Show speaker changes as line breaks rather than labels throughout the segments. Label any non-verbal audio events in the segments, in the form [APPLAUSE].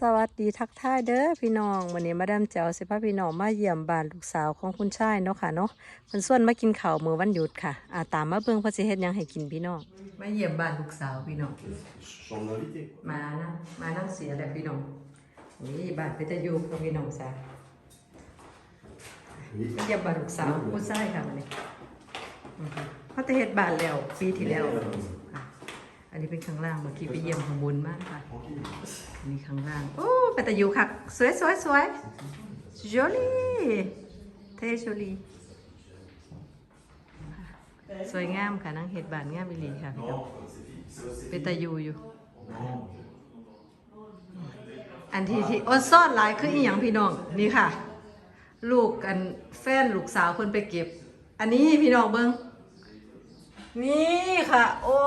สวัสดีทักทายเด้อพี่น้องวันนี้มาดามแจ๋วสิพาพี่น้องมาเยี่ยมบ้านลูกสาวของคุณชายเนาะค่ะเนาะเพิ่นส่วนมากินข้าวมื้อวันหยุดค่ะอาตามมาเบิ่งเพิ่นสิเฮ็ดหยังให้กินพี่น้องมาเยี่ยมบ้านลูกสาวพี่น้อง
Son invité.
มานะมานั่งเสียแหละพี่น้องนี่บ้านเป็นตะยูพี่น้องจ้ะมาเยี่ยมบ้านลูกสาวคุณชายค่ะวันนี้อือฮึเขาจะเฮ็ดบ้านแล้วปีที่แล้ว อันนี้เป็นข้างล่างเมื่อกี้ไปเยี่ยมข้างบนมากค่ะ
Tranquille.
นี่ข้างล่างโอ้เป็นตะยูค่ะสวยสวยสวย joli เท่จลีสวยงามค่ะนั่งเห็ดบานงามอีหลีค่ะพี่น้องเป็นตะยูอยู่ อันที่ที่อดซ่อนหลายคืออีหยังพี่น้องนี่ค่ะ ลูกกันแฟนลูกสาวคนไปเก็บ อันนี้พี่น้องเบิ้ง นี่ค่ะ โอ้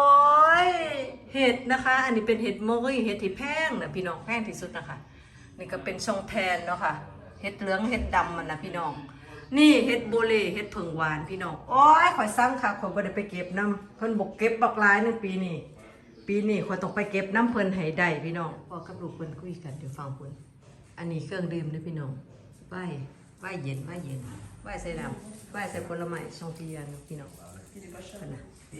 ยเห็ดนะคะ อันนี้เป็นเห็ดโมยเห็ดที่แพงนะพี่น้องแพงที่สุดนะคะ นี่ก็เป็นชองแทนเนาะค่ะเห็ดเหลืองเห็ดดำมันนะพี่น้อง นี่เห็ดโบเลเห็ดผึ่งหวานพี่น้องโอ้ยข่อยสั่งค่ะข่อยบ่ได้ไปเก็บน้ำเพิ่นบอกเก็บบักลายในปีนี้ปีนี้ข่อยต้องไปเก็บน้ำเพิ่นให้ได้พี่น้องพอกับลูกเพิ่นคุยกันเดี๋ยวฟังเพิ่นอันนี้เครื่องดื่มเด้อพี่น้องไหว้ไหว้เย็นไหว้เย็นไหว้ใส่น้ำไหว้ใส่ผลไม้ช่องที่ยันพี่น้องเพิ่นน่ะ เ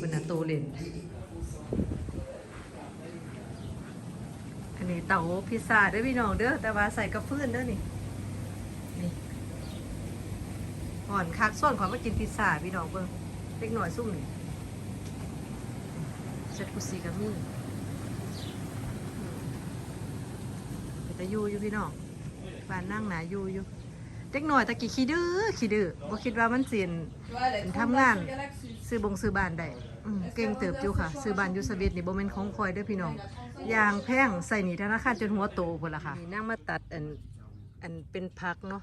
พิ่นน่ะโตเล่นอันนี้เต๋าพิซซ่าด้อพี่น้องเด้อแต่ว่าใส่กระฟื้นเด้อนี่นี่ห่อนคักส่วนของมากินพิซซ่าพี่น้องเบิ่งเล็กหน่อยซุ่มนี่เสร็จกุซีกับมี่เป็นตะยูอยู่พี่น้องบ้านนั่งหนายูอยู่ เล็กหน่อยตะกี้ขี้ดื้อขี้ดื้อบ่คิดว่ามันเสียน
Elle
Tham ngàn. ซื้อบงซื้อบ้านได้อืมเก่งเติบอยู่ค่ะ ซื้อบ้านอยู่สวีทนี่บ่แม่นของคอยเด้อพี่น้องยางแพงใส่หนีธนาคารจนหัวโตพุ่นล่ะค่ะนี่นั่งมาตัดอันอันเป็นพักเนาะ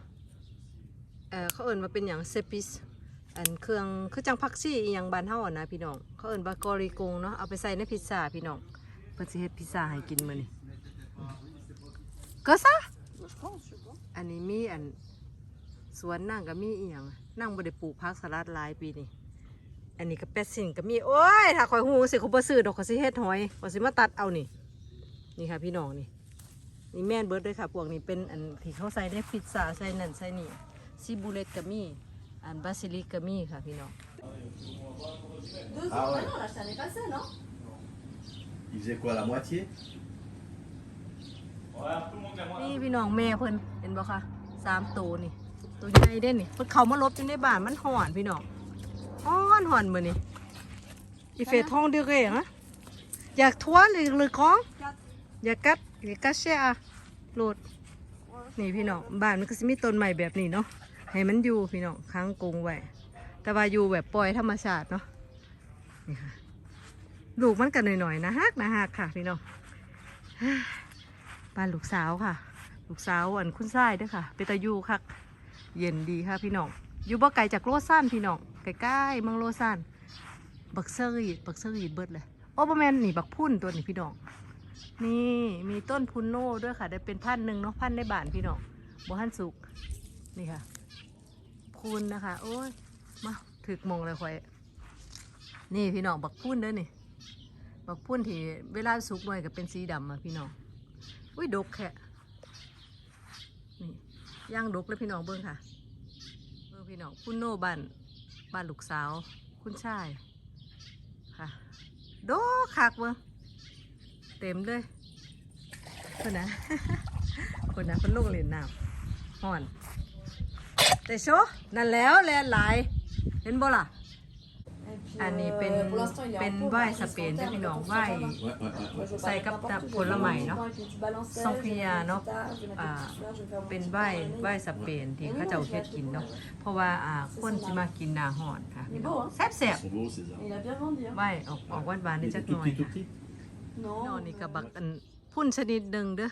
เออเขาเอิ้นว่าเป็นหยังเซปิสอันเครื่องคือจังพักซี่อีหยังบ้านเฮาอะนะพี่น้องเขาเอิ้นว่ากอริกงเนาะเอาไปใส่ในพิซซ่าพี่น้องเพิ่นสิเฮ็ดพิซซ่าให้กินมื้อนี้ก็ซะอันนี้มีอัน สวนนั่งก็มีอีหยังนั่งบ่ได้ปลูกผักสลัดหลายปีนี้อันนี้ก็เป็ดสินก็มีโอ้ยถ้าคอยหูสิเขาบ่ซื้อดอกเขาสิเฮ็ดหอยเขาสิมาตัดเอานี่ นี่ค่ะพี่น้องนี่นี่แม่นเบิร์ดด้วยค่ะพวกนี้เป็นอันที่เขาใส่ในพิซซ่าใส่นั่นใส่นี่ซิบูเลตก็มีอันบาซิลิกก็มีค่ะพี่น้อง
Deux
Ah
ans.
ouais.
Ah non, là, ça n'est pas ça, non
Il faisait quoi, la moitié
นี่พี่น้องแม่เพิ่นเห็นบ่คะสามตัวนี่ ตัวใหญ่เด้นี่เพิ่นเขามาลบอยู่ในบ้านมันห่อนพี่น้องห่อนห่อนมือนี่อีเฟทองเดือเรงอะอยากทวนหรือหรือของอยากกัดอยากัดแช่อะโหลดนี่พี่น้องบ้านมันก็จะมีต้นใหม่แบบนี้เนาะให้มันอยู่พี่น้องค้างกรงไว้แต่ว่าอยู่แบบปล่อยธรรมชาติเนาะนี่ค่ะลูกมันกันหน่อยๆนะฮักนะฮักค่ะพี่น้องบ้านลูกสาวค่ะ ลูกสาวอันคุณทรายด้วยค่ะ เป็นตายูคัก เย็นดีค่ะพี่น้อง อยู่บ่ไกลจากโลซานพี่น้องใกล้ๆเมืองโลซานบักเซอรีดบักเซอรีดเบิดเลยโอ้บแมนนี่บักพุ่นตัวนี้พี่น้อง นี่มีต้นพุนโน่ด้วยค่ะ ได้เป็นพันหนึ่งเนาะพันในบ้านพี่น้องบ่หันสุกนี่ค่ะพุนนะคะ โอ้ยมาถึกมงเลยคอยนี่พี่น้องบักพุ่นเด้อนี่บักพุ่นที่เวลาสุกหน่อยก็เป็นสีดำอะพี่น้องอุ้ยดกแค่ ย่างดกเลยพี่น้องเบิ้งค่ะเบิ้งพี่น้องคุณโน่บ้านบ้านลูกสาว คุณชายค่ะดกคักเบิ้งเต็มเลยคนนะคนนะคนลูกเรียนน้ำห่อน แต่โชนั่นแล้วแลนหลาย เห็นบ่ล่ะ อันนี้เป็น
euh, pour l'instant, il est
เป็น
en pot,
ไหว้
bah,
ส
jusqu'en
เปน
terre,
ด้วยพี่
mais
น้อง
quand tu
ไหว้
vas voir,
Ouais, ouais, ouais.
moi, je vais
ใส่
faire
กับ
n'importe
ตับ
où,
ผ
je vais
ลไม้
faire
เนาะ
un petit balanceur,
ซองเพีย
je vais
เนาะ
mettre une guitare, je vais mettre
อ่า
une petite fleur, je vais faire mon
เป็น
petit
ไหว้
bonnet.
ไหว้สเปนที่เขาเจ้าเฮ็ดกินเนาะเพราะว่าอ่าคนสิมากินหนาหอนค่ะพี่น้องแซ่บแซ่บ
Ils sont beaux, ces arbres.
Il a bien grandi, hein
ๆไหว้ออกออกหวานหวานๆได้
Ils
จั
étaient
กห
tout
น่อย
petits, tout petits
นอ
Non.
นี่กับบักอันพุ่นชนิดหนึ่งเด้อ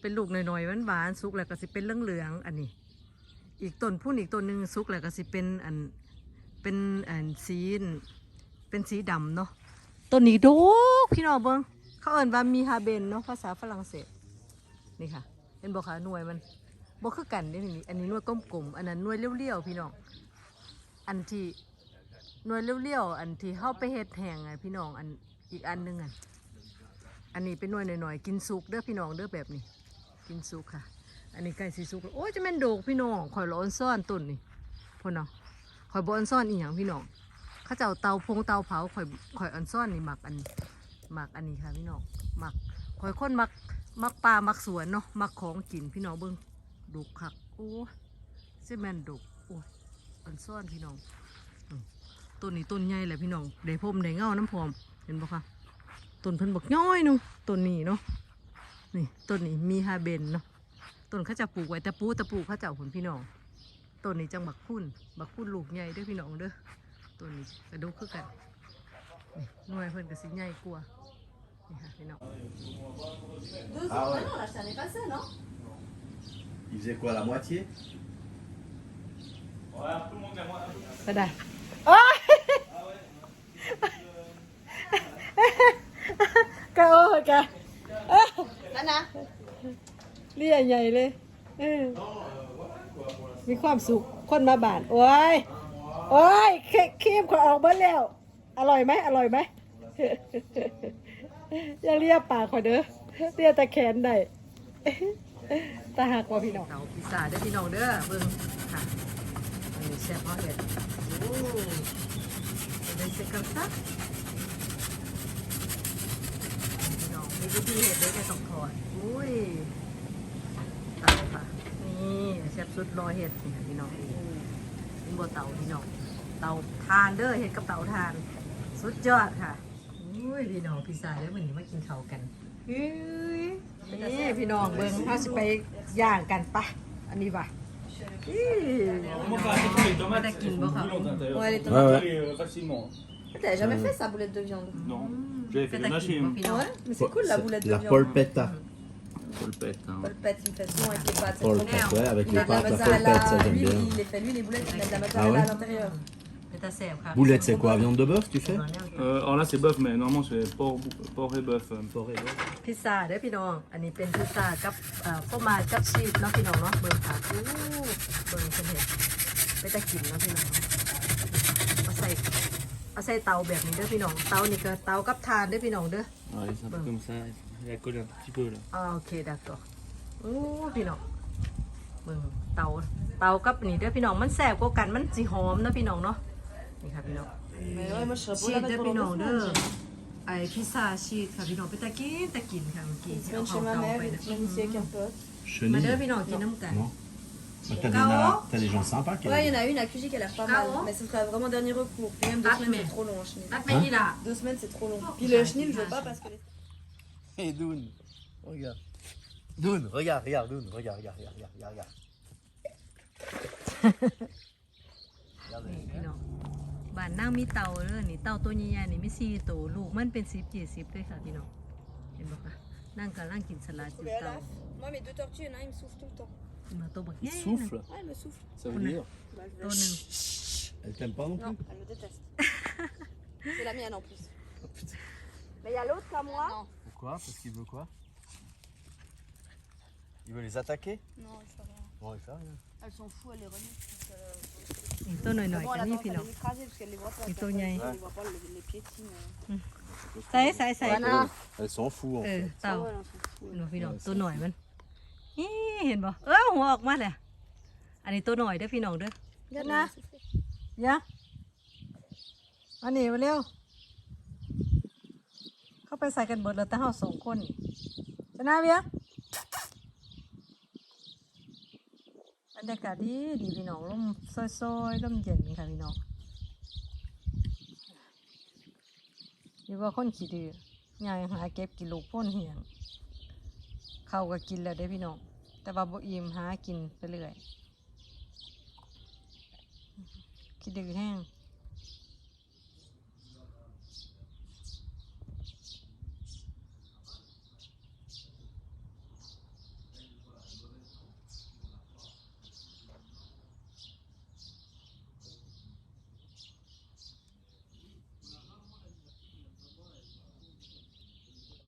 เป็นลูกหน่อยๆหวานๆสุกแล้วก็สิเป็นเหลืองๆอันนี้ อีกต้นพุ่นอีกต้นหนึ่งสุกแล้วก็สิเป็นอัน เป็นอันสีเป็นสีดำเนาะต้นนี้โดกพี่น้องเบิ้งเขาเอิ้นว่ามีฮาเบนเนาะภาษาฝรั่งเศสนี่ค่ะเห็นบอกค่ะหน่วยมันบ่คือกันเด้นี่อันนี้หน่วยกลมๆอันนั้นหน่วยเลี้ยวๆพี่น้องอันที่หน่วยเลี้ยวๆอันที่เฮาไปเฮ็ดแหงอะพี่น้องอันอีกอันหนึงอะอันนี้เป็นหน่วยหน่อยๆกินสุกเด้อพี่น้องเด้อแบบนี้ กินสุกค่ะ อันนี้ใกล้สีสุกโอ้ยจะแม่นโดกพี่น้องข่อยร้อนซ่อนต้นนี่พ่อเนาะ ข่อยบ่อนซ่อนอีหยังพี่น้องเขาเจ้าเตาพงเตาเผาข่อยข่อยอันซ่อนนี่หมักอันหมักอันนี้ค่ะพี่น้องหมักข่อยคนหมักหมักปลาหมักสวนเนาะหมักของกินพี่น้องเบิ่งดุกคักโอ้สิแมนดุกโอ้อันซ่อนพี่น้องต้นนี้ต้นใหญ่แหละพี่น้องได้พมได้เงาน้ำพรอมเห็นบ่คะต้นเพิ่นบักย้อยนูต้นนี้เนาะนี่ต้นนี้มีฮาเบนเนาะต้นเขาจะปลูกไว้แต่ปูแต่ปลูกเขาเจ้าผลพี่น้อง ต้นนี้จังบักคุ้นบักคุ้นลูกใหญ่ด้อพี่น้องเด้อต้นนี้กระดูกคือกันหน่วยเพิ่นก็สิใหญ่กว่านี่ค่ะพี่น้อง
Ah ouais.
Non, là, ça n'est pas ça, non
Il faisait quoi, la moitié
ก็ได้โอ้ยกโอ้ยกะ
Nana
เรียใหญ่เลยเออ มีความสุขคนมาบ้านโอ้ยโอ้ยเคครีมขอออกเบิ้แล้ว อร่อยไหมอร่อยไหมอย่าเรียกปากขอเด้อเรียกตะแขนได้ตาหักว่าพี่น้องเอาพิซซ่าเด้พี่น้องเด้อเบิ่งค่ะอันนี้แซ่บเพราเห็ดโอ้เป็นเซ็กันซักพี่น้องมีวิธีเห็ดด้แค่ต้องถอดอุ้ย ซ่บสุดรอเห็ดนี่ค่ะพี่น้องนี่บัวเตาพี่น้องเตาทานเด้อเห็ดกับเตาทาน สุดยอดค่ะอุ้ยพี่น้องพิซซ่าเด้อวันนี้มากินข้าวกันเฮ้ยนี่พี่น้องเบิ่งเฮาสิไปย่างกันปะอันนี้ป่ะอี้
Comment faire avec les tomates
T'as qu'une boca.
bouillante à l'intérieur.
Ouais, les
Ouais,
tomates.
ouais.
Et, euh, facilement.
T'avais jamais fait sa boulette de viande
Non, j'avais fait des machines.
Ah ouais Mais c'est cool la boulette de
La
viande.
polpetta.
Polpette, hein.
Polpette, il me fait souvent avec les pâtes. c'est
Polpette,
trop bon.
ouais, avec
Il
les
met de la
pâtes, la
mozzarella,
polpette, ça j'aime
lui,
bien.
il les fait lui les boulettes, il met de la
Ah
mozzarella
ouais
à l'intérieur.
เป็นตาแซ่บค่ะ
Boulette, c'est quoi Viande de bœuf, tu fais
Euh, alors là, c'est bœuf, mais normalement, c'est porc, porc et bœuf. euh.
พิซซ่าเด้อพี่น้องอันนี้เป็นพิซซ่ากับเอ่อข้าวมากับชีส เนาะพี่น้องเนาะเบิ่งค่ะอู้เบิ่งเป็นเห็ดไปตะกินเนาะพี่น้องเอาใส่เอาใส่เตาแบบนี้เด้อพี่น้อง เตานี่ก็เตากับทานเด้อพี่น้องเด้อ
Ouais, c'est un peu comme ça. Il a collé un petit peu là.
อ่าโอเคดักตัวอู้พี่น้องเบิ่งเตาเตากับนี่เด้อพี่น้องมันแซ่บกว่ากันมันสิหอมเนาะพี่น้องเนาะนี่ค่ะพี่น้อง
Mais ouais, moi je serais
ชี
pour
ส
la
เด้อ
mettre
พี่น้อง
pendant
เด้
deux
อ
semaines.
ไอพิซซ่าชีสค่ะพี่น้องไปตะกินตะกินค่ะเมื่อกี้
Une
สิเอา
semaine
เข้า
chez ma
เตา
mère,
ไป
une
นะ
semaine ici avec un pote.
มาเด้อ
Chenille
พี่น้องกินน้ำกัน
Non Bah, T'as des,
Cao.
na- t'as des gens sympas qui
Ouais, il y en a une à Cugy qui a l'air pas
Cao.
mal. Mais ce sera vraiment dernier recours. Puis même deux
Ah,
semaines,
mais-
c'est trop long, un chenil.
นัดไปนี่ล่ะ
Deux semaines, c'est trop long.
Oh,
Puis
ça,
le chenil,
c'est
je veux pas
vache.
parce que les. [LAUGHS]
Et Doun, regarde. Doun, regarde, regarde, Doun, regarde, regarde, regarde, regarde, regarde.
นี่พี่น้องบ้านนั่งมีเตาเด้อนี่เตาตัวใหญ่ๆนี่มีสี่ตัวลูกมันเป็นสิบยี่สิบเลยค่ะพี่น้องเห็นบ่คะนั่งกำลังกินสลัดอยู่
Mais à
เตา
la- Moi, mes deux tortues, il y en a un, il me souffle tout le temps.
มาตัวบัก
Il
ใหญ่นะ
souffle.
Ouais, elle me souffle.
Ça veut dire
Bah, je vais-
ตัวหนึ่ง
Elle t'aime pas non
Non,
plus
elle me déteste. [LAUGHS] c'est la mienne en plus. Mais il y a l'autre à moi. Non,
Pourquoi Parce qu'il veut quoi Il veut les attaquer
non, il fait rien.
Bon, il fait rien.
Elles sont fous, elle les remet.
นี่ตัวหน่อย
Bon,
ๆ
elle
กัน
a
นี่
tendance
พี่
à
น้อง
les écraser parce qu'elle les voit pas.
Il
avec
faut
la
y aller.
tête, Elle les voit pas, les, les piétines.
ใส่ใส่ใส่
Voilà.
Elles s'en foutent en
เออ
fait.
เตา
Ah ouais, elles sont fous.
เห็นบ่พี่น้องตัวหน่อยมันนี่เห็นบ่เออ หัวออกมาเลยอันนี้ตัวหน่อยเด้อพี่น้องเด้อ
Regarde,
Là.
elle m'a soufflé.
ยะอันนี้มาเร็ว เข้าไปใส่กันเบิดแล้วแต่เฮาสองคนนี่ชนะเบียบรรยากาศดีดีพี่น้องลมซอยๆลมเย็นค่ะพี่น้องอยู่ว่าคนขี้ดื้อยายหาเก็บกินลูกพ่นเหียงเข้าวก็กินแล้วเด้อพี่น้อง แต่ว่าบ่อิ่มหากินไปเรื่อยคิดดื้อแห้ง